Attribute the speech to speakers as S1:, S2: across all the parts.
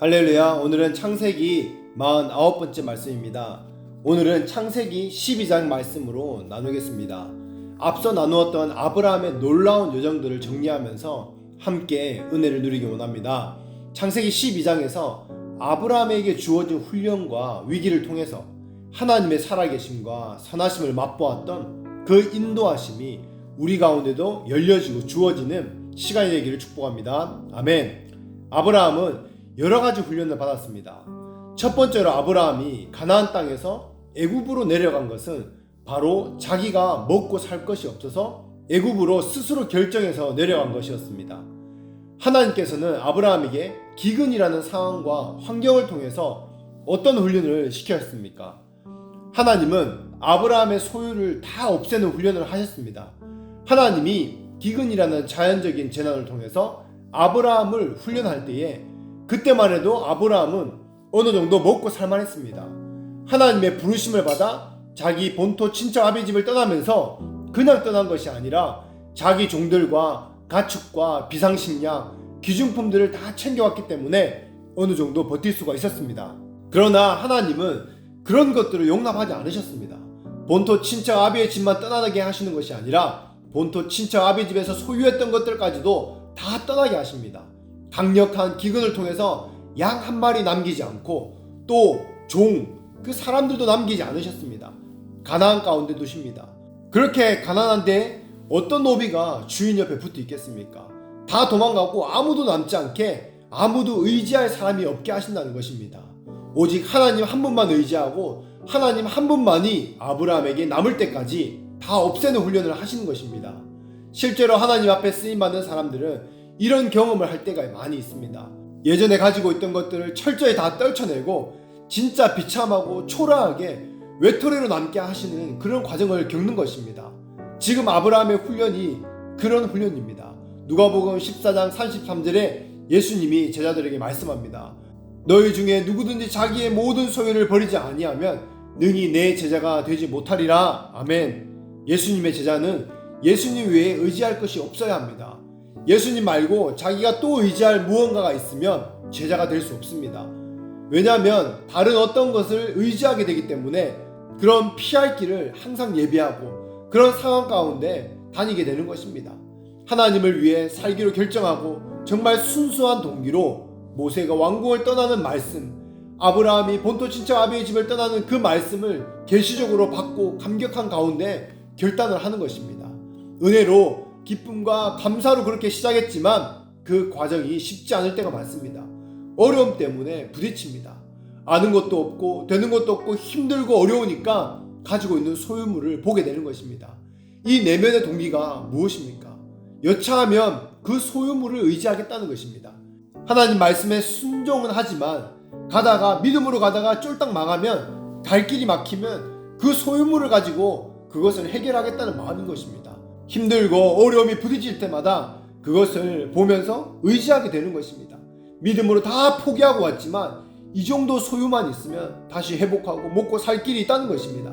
S1: 할렐루야 오늘은 창세기 49번째 말씀입니다. 오늘은 창세기 12장 말씀으로 나누겠습니다. 앞서 나누었던 아브라함의 놀라운 여정들을 정리하면서 함께 은혜를 누리기 원합니다. 창세기 12장에서 아브라함에게 주어진 훈련과 위기를 통해서 하나님의 살아계심과 선하심을 맛보았던 그 인도하심이 우리 가운데도 열려지고 주어지는 시간이 되기를 축복합니다. 아멘. 아브라함은 여러 가지 훈련을 받았습니다. 첫 번째로 아브라함이 가나안 땅에서 애굽으로 내려간 것은 바로 자기가 먹고 살 것이 없어서 애굽으로 스스로 결정해서 내려간 것이었습니다. 하나님께서는 아브라함에게 기근이라는 상황과 환경을 통해서 어떤 훈련을 시켰습니까? 하나님은 아브라함의 소유를 다 없애는 훈련을 하셨습니다. 하나님이 기근이라는 자연적인 재난을 통해서 아브라함을 훈련할 때에 그때만 해도 아브라함은 어느 정도 먹고 살만했습니다. 하나님의 부르심을 받아 자기 본토 친척 아비 집을 떠나면서 그냥 떠난 것이 아니라 자기 종들과 가축과 비상식량, 기준품들을 다 챙겨왔기 때문에 어느 정도 버틸 수가 있었습니다. 그러나 하나님은 그런 것들을 용납하지 않으셨습니다. 본토 친척 아비의 집만 떠나게 하시는 것이 아니라 본토 친척 아비 집에서 소유했던 것들까지도 다 떠나게 하십니다. 강력한 기근을 통해서 양 한 마리 남기지 않고 또 종, 그 사람들도 남기지 않으셨습니다. 가나안 가운데 두십니다. 그렇게 가난한데 어떤 노비가 주인 옆에 붙어 있겠습니까? 다 도망가고 아무도 남지 않게 아무도 의지할 사람이 없게 하신다는 것입니다. 오직 하나님 한 분만 의지하고 하나님 한 분만이 아브라함에게 남을 때까지 다 없애는 훈련을 하시는 것입니다. 실제로 하나님 앞에 쓰임 받는 사람들은 이런 경험을 할 때가 많이 있습니다. 예전에 가지고 있던 것들을 철저히 다 떨쳐내고 진짜 비참하고 초라하게 외톨이로 남게 하시는 그런 과정을 겪는 것입니다. 지금 아브라함의 훈련이 그런 훈련입니다. 누가복음 14장 33절에 예수님이 제자들에게 말씀합니다. 너희 중에 누구든지 자기의 모든 소유를 버리지 아니하면 능히 내 제자가 되지 못하리라. 아멘. 예수님의 제자는 예수님 외에 의지할 것이 없어야 합니다. 예수님 말고 자기가 또 의지할 무언가가 있으면 제자가 될 수 없습니다. 왜냐하면 다른 어떤 것을 의지하게 되기 때문에 그런 피할 길을 항상 예비하고 그런 상황 가운데 다니게 되는 것입니다. 하나님을 위해 살기로 결정하고 정말 순수한 동기로 모세가 왕궁을 떠나는 말씀, 아브라함이 본토 친척 아비의 집을 떠나는 그 말씀을 계시적으로 받고 감격한 가운데 결단을 하는 것입니다. 은혜로 기쁨과 감사로 그렇게 시작했지만 그 과정이 쉽지 않을 때가 많습니다. 어려움 때문에 부딪힙니다. 아는 것도 없고 되는 것도 없고 힘들고 어려우니까 가지고 있는 소유물을 보게 되는 것입니다. 이 내면의 동기가 무엇입니까? 여차하면 그 소유물을 의지하겠다는 것입니다. 하나님 말씀에 순종은 하지만 가다가 믿음으로 가다가 쫄딱 망하면 갈 길이 막히면 그 소유물을 가지고 그것을 해결하겠다는 마음인 것입니다. 힘들고 어려움이 부딪힐 때마다 그것을 보면서 의지하게 되는 것입니다. 믿음으로 다 포기하고 왔지만 이 정도 소유만 있으면 다시 회복하고 먹고 살 길이 있다는 것입니다.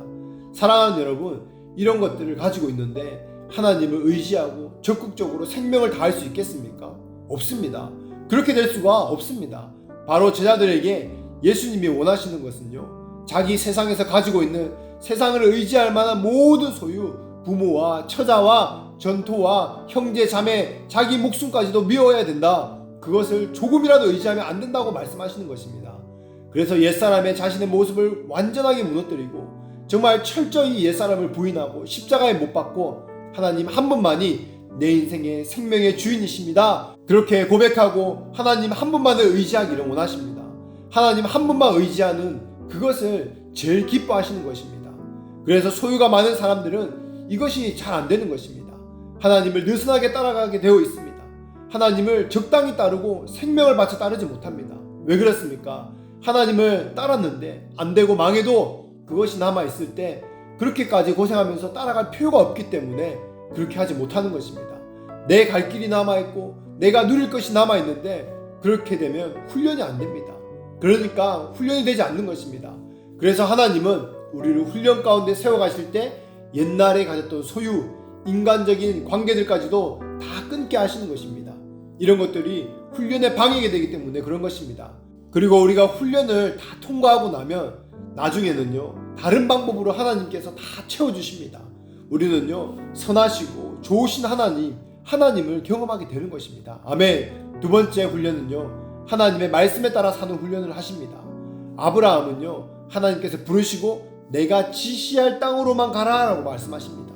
S1: 사랑하는 여러분, 이런 것들을 가지고 있는데 하나님을 의지하고 적극적으로 생명을 다할 수 있겠습니까? 없습니다. 그렇게 될 수가 없습니다. 바로 제자들에게 예수님이 원하시는 것은요, 자기 세상에서 가지고 있는 세상을 의지할 만한 모든 소유, 부모와 처자와 전토와 형제, 자매, 자기 목숨까지도 미워야 된다. 그것을 조금이라도 의지하면 안 된다고 말씀하시는 것입니다. 그래서 옛사람의 자신의 모습을 완전하게 무너뜨리고 정말 철저히 옛사람을 부인하고 십자가에 못 박고 하나님 한 분만이 내 인생의 생명의 주인이십니다. 그렇게 고백하고 하나님 한 분만을 의지하기를 원하십니다. 하나님 한 분만 의지하는 그것을 제일 기뻐하시는 것입니다. 그래서 소유가 많은 사람들은 이것이 잘 안 되는 것입니다. 하나님을 느슨하게 따라가게 되어 있습니다. 하나님을 적당히 따르고 생명을 바쳐 따르지 못합니다. 왜 그렇습니까? 하나님을 따랐는데 안 되고 망해도 그것이 남아 있을 때 그렇게까지 고생하면서 따라갈 필요가 없기 때문에 그렇게 하지 못하는 것입니다. 내 갈 길이 남아 있고 내가 누릴 것이 남아 있는데 그렇게 되면 훈련이 안 됩니다. 그러니까 훈련이 되지 않는 것입니다. 그래서 하나님은 우리를 훈련 가운데 세워 가실 때 옛날에 가졌던 소유, 인간적인 관계들까지도 다 끊게 하시는 것입니다. 이런 것들이 훈련의 방해가 되기 때문에 그런 것입니다. 그리고 우리가 훈련을 다 통과하고 나면 나중에는요 다른 방법으로 하나님께서 다 채워주십니다. 우리는요 선하시고 좋으신 하나님 하나님을 경험하게 되는 것입니다. 아멘. 두 번째 훈련은요 하나님의 말씀에 따라 사는 훈련을 하십니다. 아브라함은요 하나님께서 부르시고 내가 지시할 땅으로만 가라라고 말씀하십니다.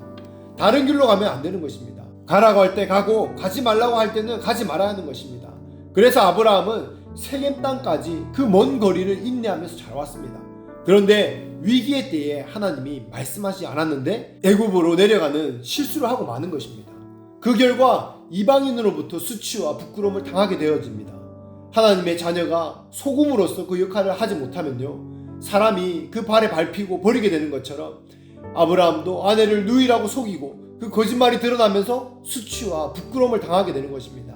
S1: 다른 길로 가면 안 되는 것입니다. 가라고 할 때 가고 가지 말라고 할 때는 가지 말아야 하는 것입니다. 그래서 아브라함은 세겜 땅까지 그 먼 거리를 인내하면서 잘 왔습니다. 그런데 위기의 때에 하나님이 말씀하지 않았는데 애굽으로 내려가는 실수를 하고 마는 것입니다. 그 결과 이방인으로부터 수치와 부끄러움을 당하게 되어집니다. 하나님의 자녀가 소금으로서 그 역할을 하지 못하면요. 사람이 그 발에 밟히고 버리게 되는 것처럼 아브라함도 아내를 누이라고 속이고 그 거짓말이 드러나면서 수치와 부끄러움을 당하게 되는 것입니다.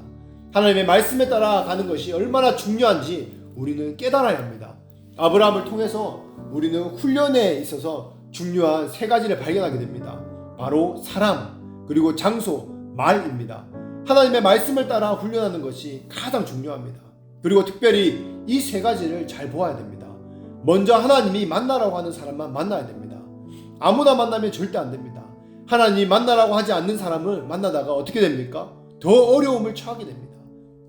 S1: 하나님의 말씀에 따라 가는 것이 얼마나 중요한지 우리는 깨달아야 합니다. 아브라함을 통해서 우리는 훈련에 있어서 중요한 세 가지를 발견하게 됩니다. 바로 사람, 그리고 장소, 말입니다. 하나님의 말씀을 따라 훈련하는 것이 가장 중요합니다. 그리고 특별히 이 세 가지를 잘 보아야 됩니다. 먼저 하나님이 만나라고 하는 사람만 만나야 됩니다. 아무나 만나면 절대 안 됩니다. 하나님이 만나라고 하지 않는 사람을 만나다가 어떻게 됩니까? 더 어려움을 처하게 됩니다.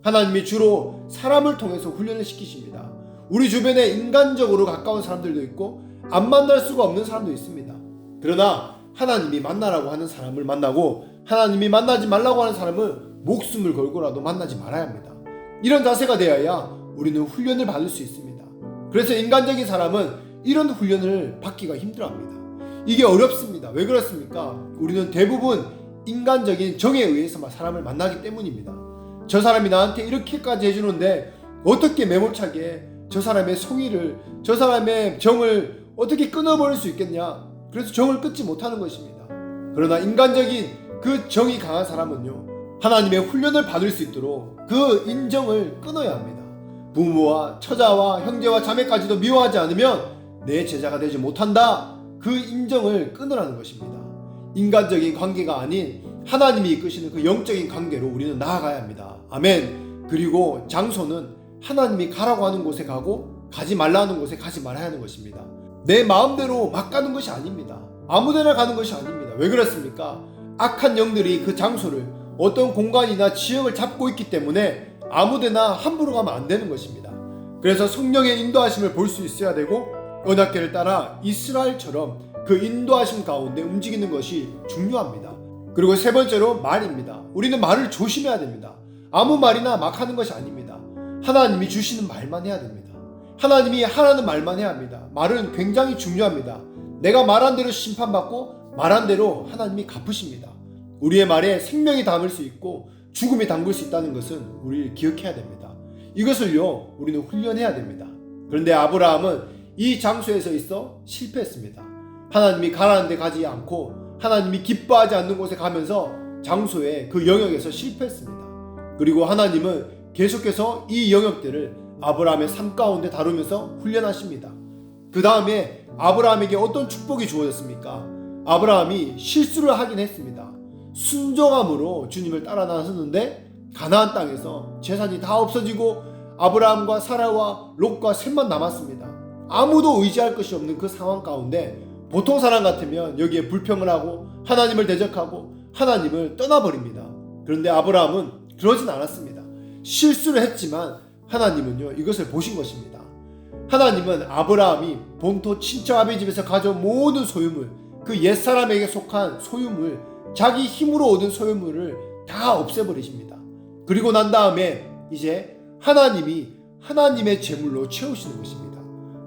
S1: 하나님이 주로 사람을 통해서 훈련을 시키십니다. 우리 주변에 인간적으로 가까운 사람들도 있고 안 만날 수가 없는 사람도 있습니다. 그러나 하나님이 만나라고 하는 사람을 만나고 하나님이 만나지 말라고 하는 사람을 목숨을 걸고라도 만나지 말아야 합니다. 이런 자세가 되어야 우리는 훈련을 받을 수 있습니다. 그래서 인간적인 사람은 이런 훈련을 받기가 힘들어합니다. 이게 어렵습니다. 왜 그렇습니까? 우리는 대부분 인간적인 정에 의해서 사람을 만나기 때문입니다. 저 사람이 나한테 이렇게까지 해주는데 어떻게 매몰차게 저 사람의 성의를 저 사람의 정을 어떻게 끊어버릴 수 있겠냐? 그래서 정을 끊지 못하는 것입니다. 그러나 인간적인 그 정이 강한 사람은요 하나님의 훈련을 받을 수 있도록 그 인정을 끊어야 합니다. 부모와 처자와 형제와 자매까지도 미워하지 않으면 내 제자가 되지 못한다. 그 인정을 끊으라는 것입니다. 인간적인 관계가 아닌 하나님이 이끄시는 그 영적인 관계로 우리는 나아가야 합니다. 아멘. 그리고 장소는 하나님이 가라고 하는 곳에 가고 가지 말라는 곳에 가지 말아야 하는 것입니다. 내 마음대로 막 가는 것이 아닙니다. 아무데나 가는 것이 아닙니다. 왜 그렇습니까? 악한 영들이 그 장소를 어떤 공간이나 지역을 잡고 있기 때문에 아무데나 함부로 가면 안 되는 것입니다. 그래서 성령의 인도하심을 볼 수 있어야 되고 언약계를 따라 이스라엘처럼 그 인도하심 가운데 움직이는 것이 중요합니다. 그리고 세 번째로 말입니다. 우리는 말을 조심해야 됩니다. 아무 말이나 막 하는 것이 아닙니다. 하나님이 주시는 말만 해야 됩니다. 하나님이 하라는 말만 해야 합니다. 말은 굉장히 중요합니다. 내가 말한 대로 심판받고 말한 대로 하나님이 갚으십니다. 우리의 말에 생명이 담을 수 있고 죽음이 담글 수 있다는 것은 우리 기억해야 됩니다. 이것을요, 우리는 훈련해야 됩니다. 그런데 아브라함은 이 장소에서 있어 실패했습니다. 하나님이 가라는 데 가지 않고 하나님이 기뻐하지 않는 곳에 가면서 장소의 그 영역에서 실패했습니다. 그리고 하나님은 계속해서 이 영역들을 아브라함의 삶 가운데 다루면서 훈련하십니다. 그 다음에 아브라함에게 어떤 축복이 주어졌습니까? 아브라함이 실수를 하긴 했습니다. 순종함으로 주님을 따라 나섰는데 가나안 땅에서 재산이 다 없어지고 아브라함과 사라와 롯과 셋만 남았습니다. 아무도 의지할 것이 없는 그 상황 가운데 보통 사람 같으면 여기에 불평을 하고 하나님을 대적하고 하나님을 떠나버립니다. 그런데 아브라함은 그러진 않았습니다. 실수를 했지만 하나님은요 이것을 보신 것입니다. 하나님은 아브라함이 본토 친척 아비 집에서 가져온 모든 소유물 그 옛사람에게 속한 소유물 자기 힘으로 얻은 소유물을 다 없애버리십니다. 그리고 난 다음에 이제 하나님이 하나님의 재물로 채우시는 것입니다.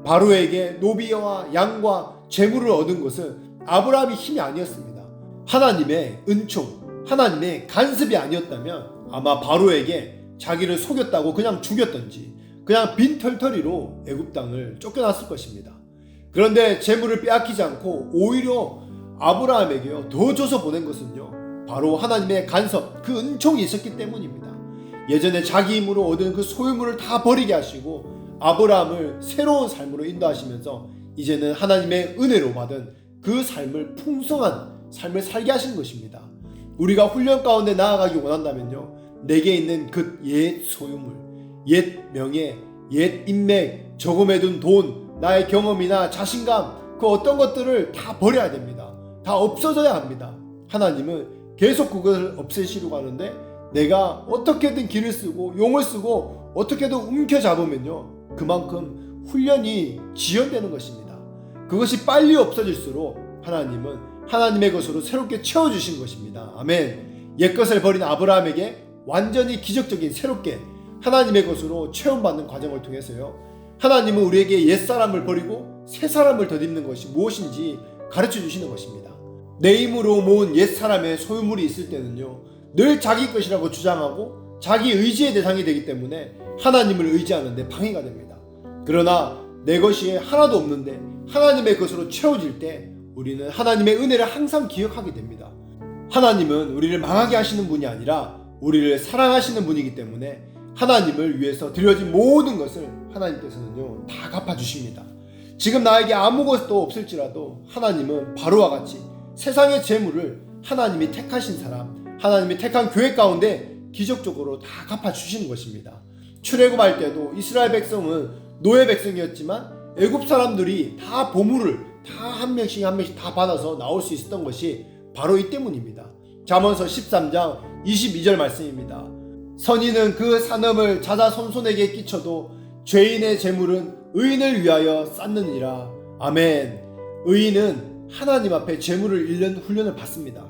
S1: 바로에게 노비와 양과 재물을 얻은 것은 아브라함의 힘이 아니었습니다. 하나님의 은총, 하나님의 간섭이 아니었다면 아마 바로에게 자기를 속였다고 그냥 죽였던지 그냥 빈털터리로 애굽 땅을 쫓겨났을 것입니다. 그런데 재물을 빼앗기지 않고 오히려 아브라함에게요 더 줘서 보낸 것은요 바로 하나님의 간섭 그 은총이 있었기 때문입니다. 예전에 자기 힘으로 얻은 그 소유물을 다 버리게 하시고 아브라함을 새로운 삶으로 인도하시면서 이제는 하나님의 은혜로 받은 그 삶을 풍성한 삶을 살게 하신 것입니다. 우리가 훈련 가운데 나아가기 원한다면요 내게 있는 그 옛 소유물, 옛 명예, 옛 인맥, 저금해 둔 돈, 나의 경험이나 자신감, 그 어떤 것들을 다 버려야 됩니다. 다 없어져야 합니다. 하나님은 계속 그것을 없애시려고 하는데 내가 어떻게든 길을 쓰고 용을 쓰고 어떻게든 움켜잡으면요. 그만큼 훈련이 지연되는 것입니다. 그것이 빨리 없어질수록 하나님은 하나님의 것으로 새롭게 채워주신 것입니다. 아멘. 옛 것을 버린 아브라함에게 완전히 기적적인 새롭게 하나님의 것으로 체험받는 과정을 통해서요. 하나님은 우리에게 옛 사람을 버리고 새 사람을 덧입는 것이 무엇인지 가르쳐 주시는 것입니다. 내 힘으로 모은 옛 사람의 소유물이 있을 때는요. 늘 자기 것이라고 주장하고 자기 의지의 대상이 되기 때문에 하나님을 의지하는데 방해가 됩니다. 그러나 내 것이 하나도 없는데 하나님의 것으로 채워질 때 우리는 하나님의 은혜를 항상 기억하게 됩니다. 하나님은 우리를 망하게 하시는 분이 아니라 우리를 사랑하시는 분이기 때문에 하나님을 위해서 드려진 모든 것을 하나님께서는요 다 갚아주십니다. 지금 나에게 아무것도 없을지라도 하나님은 바로와 같이 세상의 재물을 하나님이 택하신 사람, 하나님이 택한 교회 가운데 기적적으로 다 갚아주시는 것입니다. 출애굽할 때도 이스라엘 백성은 노예 백성이었지만 애굽 사람들이 다 보물을 다 한 명씩 한 명씩 다 받아서 나올 수 있었던 것이 바로 이 때문입니다. 잠언서 13장 22절 말씀입니다. 선인은 그 산업을 자자 손손에게 끼쳐도 죄인의 재물은 의인을 위하여 쌓느니라. 아멘. 의인은 하나님 앞에 재물을 잃는 훈련을 받습니다.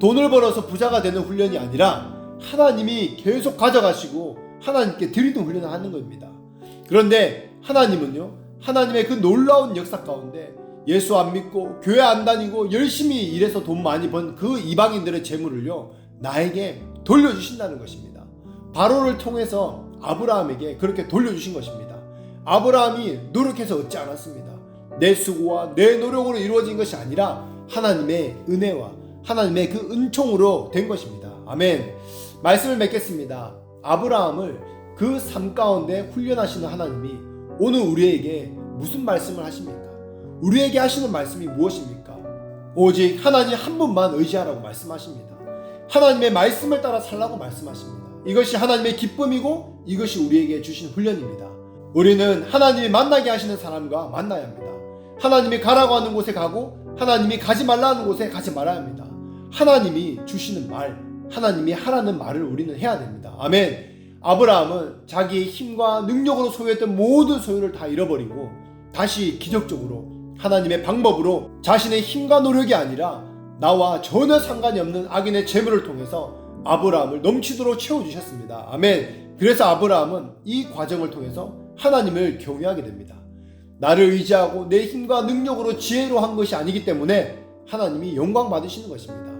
S1: 돈을 벌어서 부자가 되는 훈련이 아니라 하나님이 계속 가져가시고 하나님께 드리는 훈련을 하는 겁니다. 그런데 하나님은요, 하나님의 그 놀라운 역사 가운데 예수 안 믿고 교회 안 다니고 열심히 일해서 돈 많이 번 그 이방인들의 재물을요, 나에게 돌려주신다는 것입니다. 바로를 통해서 아브라함에게 그렇게 돌려주신 것입니다. 아브라함이 노력해서 얻지 않았습니다. 내 수고와 내 노력으로 이루어진 것이 아니라 하나님의 은혜와 하나님의 그 은총으로 된 것입니다. 아멘. 말씀을 맺겠습니다. 아브라함을 그 삶 가운데 훈련하시는 하나님이 오늘 우리에게 무슨 말씀을 하십니까? 우리에게 하시는 말씀이 무엇입니까? 오직 하나님 한 분만 의지하라고 말씀하십니다. 하나님의 말씀을 따라 살라고 말씀하십니다. 이것이 하나님의 기쁨이고 이것이 우리에게 주신 훈련입니다. 우리는 하나님이 만나게 하시는 사람과 만나야 합니다. 하나님이 가라고 하는 곳에 가고 하나님이 가지 말라 하는 곳에 가지 말아야 합니다. 하나님이 주시는 말, 하나님이 하라는 말을 우리는 해야 됩니다. 아멘. 아브라함은 자기의 힘과 능력으로 소유했던 모든 소유를 다 잃어버리고 다시 기적적으로 하나님의 방법으로 자신의 힘과 노력이 아니라 나와 전혀 상관이 없는 악인의 재물을 통해서 아브라함을 넘치도록 채워주셨습니다. 아멘. 그래서 아브라함은 이 과정을 통해서 하나님을 경외하게 됩니다. 나를 의지하고 내 힘과 능력으로 지혜로 한 것이 아니기 때문에 하나님이 영광 받으시는 것입니다.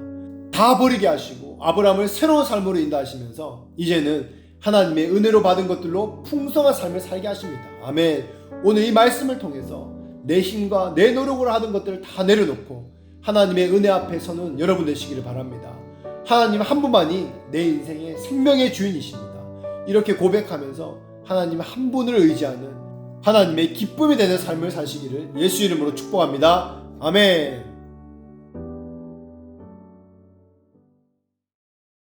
S1: 다 버리게 하시고 아브라함을 새로운 삶으로 인도하시면서 이제는 하나님의 은혜로 받은 것들로 풍성한 삶을 살게 하십니다. 아멘. 오늘 이 말씀을 통해서 내 힘과 내 노력으로 하던 것들을 다 내려놓고 하나님의 은혜 앞에 서는 여러분 되시기를 바랍니다. 하나님 한 분만이 내 인생의 생명의 주인이십니다. 이렇게 고백하면서 하나님 한 분을 의지하는 하나님의 기쁨이 되는 삶을 사시기를 예수 이름으로 축복합니다. 아멘.